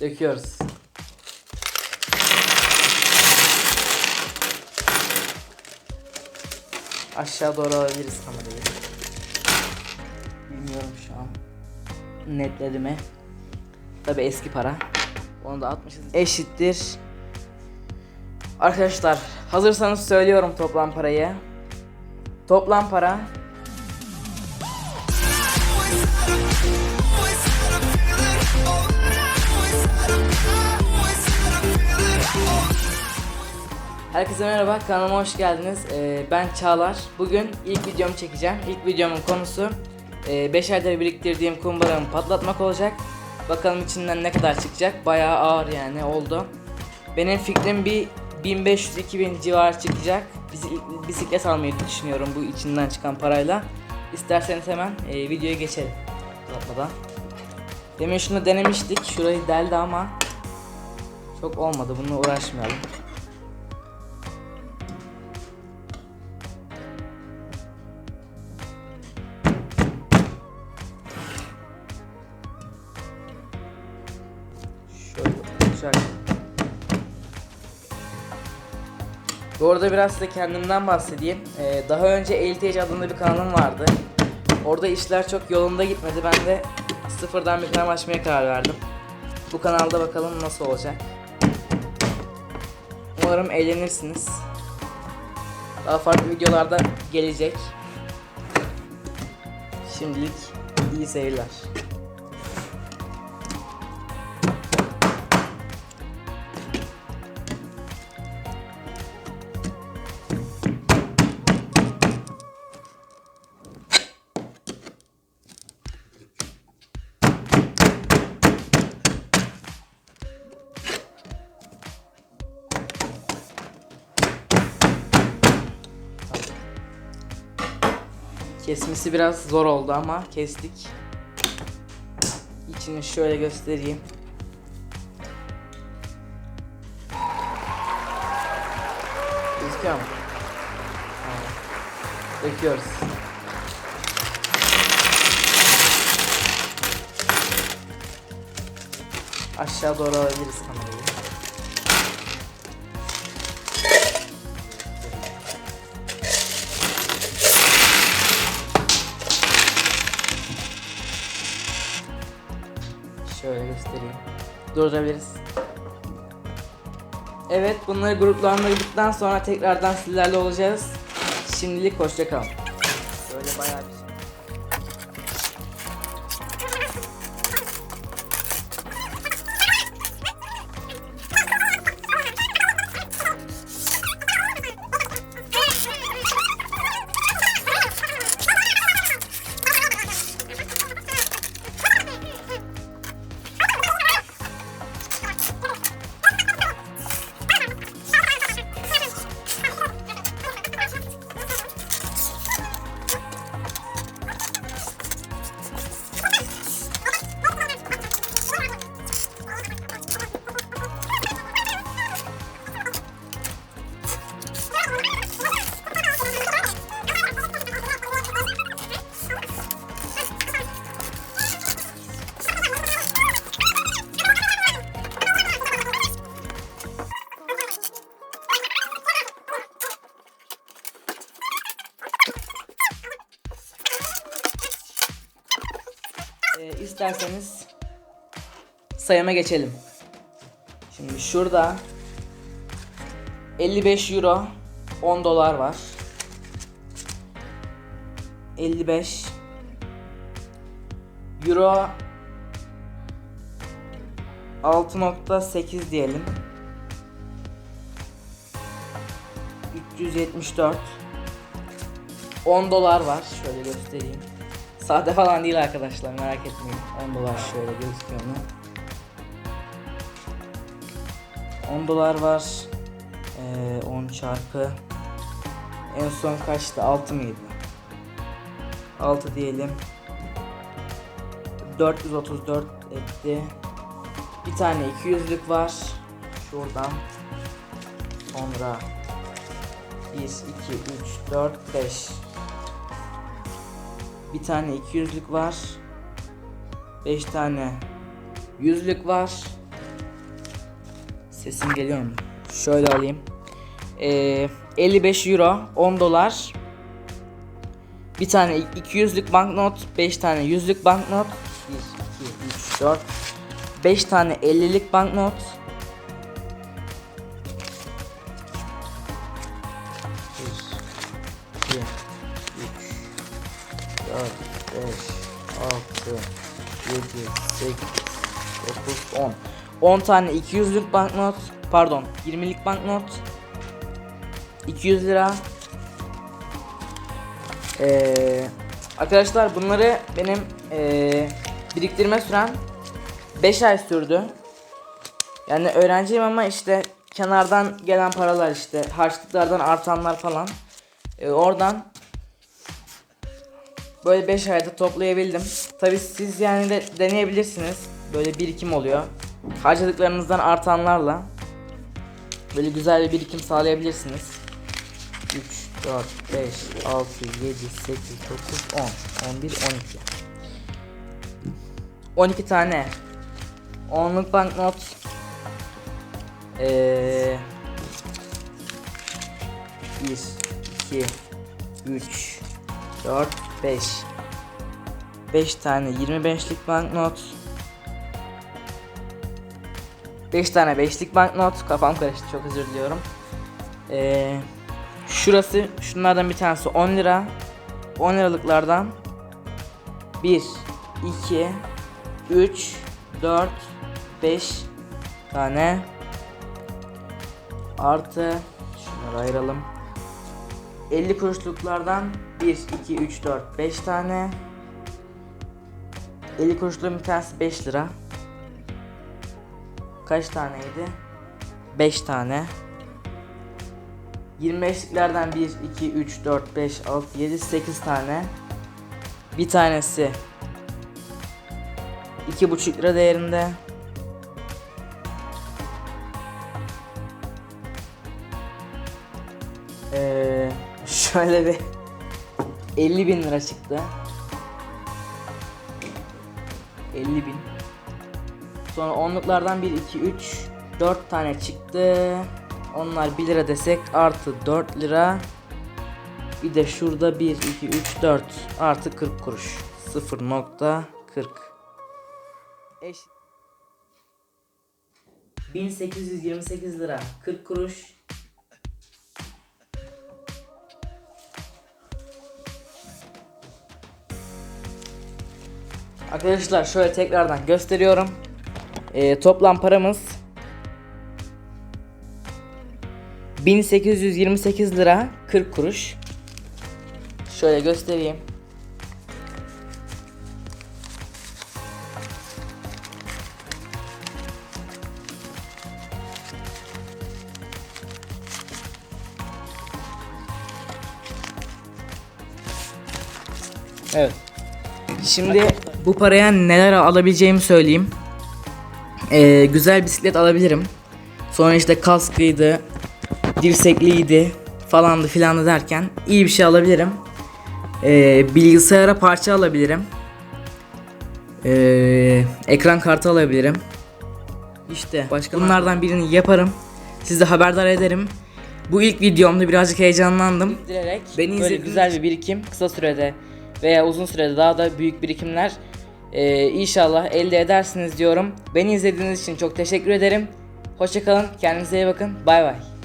Döküyoruz. Aşağı doğru alabiliriz kamerayı. Bilmiyorum şu an. Netledim mi? Tabi eski para. Onu da atmışız. Eşittir. Arkadaşlar hazırsanız söylüyorum toplam parayı. Toplam para Herkese merhaba, kanalıma hoş geldiniz. Ee, ben Çağlar. Bugün ilk videomu çekeceğim. İlk videomun konusu 5 aydır biriktirdiğim kumbaramı patlatmak olacak. Bakalım içinden ne kadar çıkacak. Bayağı ağır yani oldu. Benim fikrim bir 1500-2000 civarı çıkacak. Bisiklet, almayı düşünüyorum bu içinden çıkan parayla. İsterseniz hemen e, videoya geçelim. Uzatmadan. Demin şunu denemiştik. Şurayı deldi ama çok olmadı. Bununla uğraşmayalım. Bu arada biraz size kendimden bahsedeyim. Ee, daha önce Elitage adında bir kanalım vardı. Orada işler çok yolunda gitmedi. Ben de sıfırdan bir kanal açmaya karar verdim. Bu kanalda bakalım nasıl olacak. Umarım eğlenirsiniz. Daha farklı videolarda gelecek. Şimdilik iyi seyirler. Kesmesi biraz zor oldu ama kestik. İçini şöyle göstereyim. Gözüküyor mu? Döküyoruz. Aşağı doğru alabiliriz kamerayı. Göstereyim. Durdurabiliriz. Evet bunları gruplandırdıktan sonra tekrardan sizlerle olacağız. Şimdilik hoşçakalın. Böyle bayağı bir isterseniz sayıma geçelim. Şimdi şurada 55 euro 10 dolar var. 55 euro 6.8 diyelim. 374 10 dolar var. Şöyle göstereyim. Sade falan değil arkadaşlar merak etmeyin. 10 dolar şöyle gözüküyor mu? 10 dolar var. Ee, 10 çarpı. En son kaçtı? 6 mıydı? 6 diyelim. 434 etti. Bir tane 200'lük var. Şuradan. Sonra 1, 2, 3, 4, 5. Bir tane 200'lük var. 5 tane 100'lük var. Sesim geliyor mu? Şöyle alayım. Ee, 55 euro, 10 dolar. Bir tane 200'lük banknot, 5 tane 100'lük banknot. 1, 2, 3, 4. 5 tane 50'lik banknot. 8, 9, 10. 10 tane 200'lük banknot, pardon 20'lik banknot. 200 lira. Ee, arkadaşlar bunları benim ee, biriktirme süren 5 ay sürdü. Yani öğrenciyim ama işte kenardan gelen paralar işte harçlıklardan artanlar falan. Ee, oradan böyle 5 ayda toplayabildim. Tabi siz yani de deneyebilirsiniz. Böyle birikim oluyor. Harcadıklarınızdan artanlarla böyle güzel bir birikim sağlayabilirsiniz. 3, 4, 5, 6, 7, 8, 9, 10, 11, 12. 12 tane 10'luk banknot ee, 1, 2, 3, 4, 5 5 tane 25'lik banknot. 5 tane 5'lik banknot. Kafam karıştı çok özür diliyorum. Ee, Şurası şunlardan bir tanesi 10 lira. 10 liralıklardan 1 2 3 4 5 tane. Artı şunları ayıralım 50 kuruşluklardan 1 2 3 4 5 tane 50 kuruşluğun bir tanesi 5 lira kaç taneydi 5 tane 25'liklerden 1, 2, 3, 4, 5, 6, 7, 8 tane. Bir tanesi 2,5 lira değerinde. Şöyle bir 50 bin lira çıktı. 50 bin. Sonra onluklardan 1, 2, 3, 4 tane çıktı. Onlar 1 lira desek artı 4 lira. Bir de şurada 1, 2, 3, 4 artı 40 kuruş. 0.40 Eş 1828 lira 40 kuruş. Arkadaşlar şöyle tekrardan gösteriyorum. Ee, toplam paramız 1828 lira 40 kuruş. Şöyle göstereyim. Evet. Şimdi bu paraya neler alabileceğimi söyleyeyim. Ee, güzel bisiklet alabilirim. Sonra işte kaskıydı, dirsekliydi falandı filandı derken iyi bir şey alabilirim. Ee, bilgisayara parça alabilirim. Ee, ekran kartı alabilirim. İşte başka bunlardan birini yaparım. Sizi haberdar ederim. Bu ilk videomda birazcık heyecanlandım. Beni Beni böyle güzel bir birikim kısa sürede veya uzun sürede daha da büyük birikimler ee, inşallah elde edersiniz diyorum. Beni izlediğiniz için çok teşekkür ederim. Hoşçakalın. Kendinize iyi bakın. Bay bay.